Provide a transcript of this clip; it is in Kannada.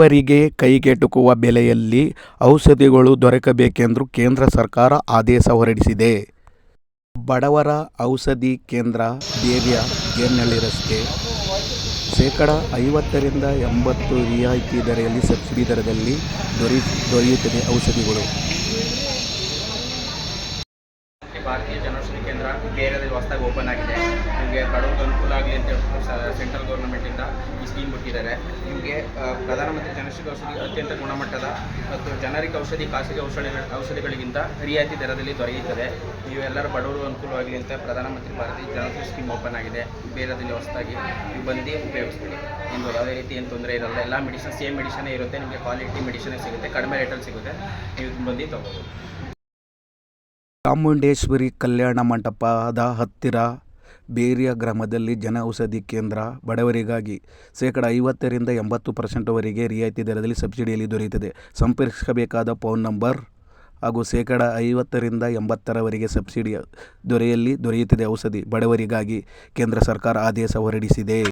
ಬಡವರಿಗೆ ಕೈಗೆಟುಕುವ ಬೆಲೆಯಲ್ಲಿ ಔಷಧಿಗಳು ದೊರಕಬೇಕೆಂದು ಕೇಂದ್ರ ಸರ್ಕಾರ ಆದೇಶ ಹೊರಡಿಸಿದೆ. ಬಡವರ ಔಷಧಿ ಕೇಂದ್ರ ಬೇರಿಯ ಜೇನಳ್ಳಿ ರಸ್ತೆ. ಶೇಕಡಾ ಐವತ್ತರಿಂದ ಎಂಬತ್ತು ರಿಯಾಯಿತಿ ದರದಲ್ಲಿ ಸಬ್ಸಿಡಿ ದರದಲ್ಲಿ ದೊರೆಯುತ್ತದೆ ಔಷಧಿಗಳು. ಭಾರತೀಯ ಜನೌಷಧಿ ಕೇಂದ್ರ ಬೇರೆ ಹೊಸದಾಗಿ ಓಪನ್ ಆಗಿದೆ ನಿಮಗೆ ಬಡವರಿಗೆ ಅನುಕೂಲ ಆಗಲಿ ಅಂತ ಸೆಂಟ್ರಲ್ ಈ ಸ್ಕೀಮ್ ಬಿಟ್ಟಿದ್ದಾರೆ ನಿಮಗೆ ಪ್ರಧಾನಮಂತ್ರಿ ಜನೌಷಧಿ ಔಷಧಿ ಅತ್ಯಂತ ಗುಣಮಟ್ಟದ ಮತ್ತು ಜನರಿಗೆ ಔಷಧಿ, ಖಾಸಗಿ ಔಷಧಿ, ಔಷಧಿಗಳಿಗಿಂತ ರಿಯಾಯಿತಿ ದರದಲ್ಲಿ ದೊರೆಯುತ್ತದೆ. ನೀವು ಎಲ್ಲರೂ ಬಡವರು ಅನುಕೂಲವಾಗಲಿ ಅಂತ ಪ್ರಧಾನಮಂತ್ರಿ ಭಾರತೀಯ ಜನೌಷಧಿ ಸ್ಕೀಮ್ ಓಪನ್ ಆಗಿದೆ. ಬೇರೆದಲ್ಲಿ ಹೊಸದಾಗಿ ನೀವು ಬಂದು ಉಪಯೋಗಿಸ್ತೀವಿ ನಿಮ್ಗೆ ಯಾವುದೇ ರೀತಿ ಏನು ತೊಂದರೆ ಇರಲ್ಲ. ಎಲ್ಲ ಮೆಡಿಸಿನ್ ಸೇಮ್ ಮೆಡಿಸನೇ ಇರುತ್ತೆ. ನಿಮಗೆ ಕ್ವಾಲಿಟಿ ಮೆಡಿಸನೇ ಸಿಗುತ್ತೆ. ಕಡಿಮೆ ರೇಟಲ್ಲಿ ಸಿಗುತ್ತೆ. ನೀವು ಬಂದು ತಗೋಬೋದು. ಚಾಮುಂಡೇಶ್ವರಿ ಕಲ್ಯಾಣ ಮಂಟಪದ ಹತ್ತಿರ ಬೇರಿಯ ಗ್ರಾಮದಲ್ಲಿ ಜನ ಔಷಧಿ ಕೇಂದ್ರ ಬಡವರಿಗಾಗಿ ಶೇಕಡ ಐವತ್ತರಿಂದ ಎಂಬತ್ತು ಪರ್ಸೆಂಟ್ವರೆಗೆ ರಿಯಾಯಿತಿ ದರದಲ್ಲಿ ಸಬ್ಸಿಡಿಯಲ್ಲಿ ದೊರೆಯುತ್ತದೆ. ಸಂಪರ್ಕಿಸಬೇಕಾದ ಫೋನ್ ನಂಬರ್ ಹಾಗೂ ಶೇಕಡ ಐವತ್ತರಿಂದ ಎಂಬತ್ತರವರೆಗೆ ಸಬ್ಸಿಡಿ ದೊರೆಯಲ್ಲಿ ದೊರೆಯುತ್ತದೆ ಔಷಧಿ ಬಡವರಿಗಾಗಿ ಕೇಂದ್ರ ಸರ್ಕಾರ ಆದೇಶ ಹೊರಡಿಸಿದೆ.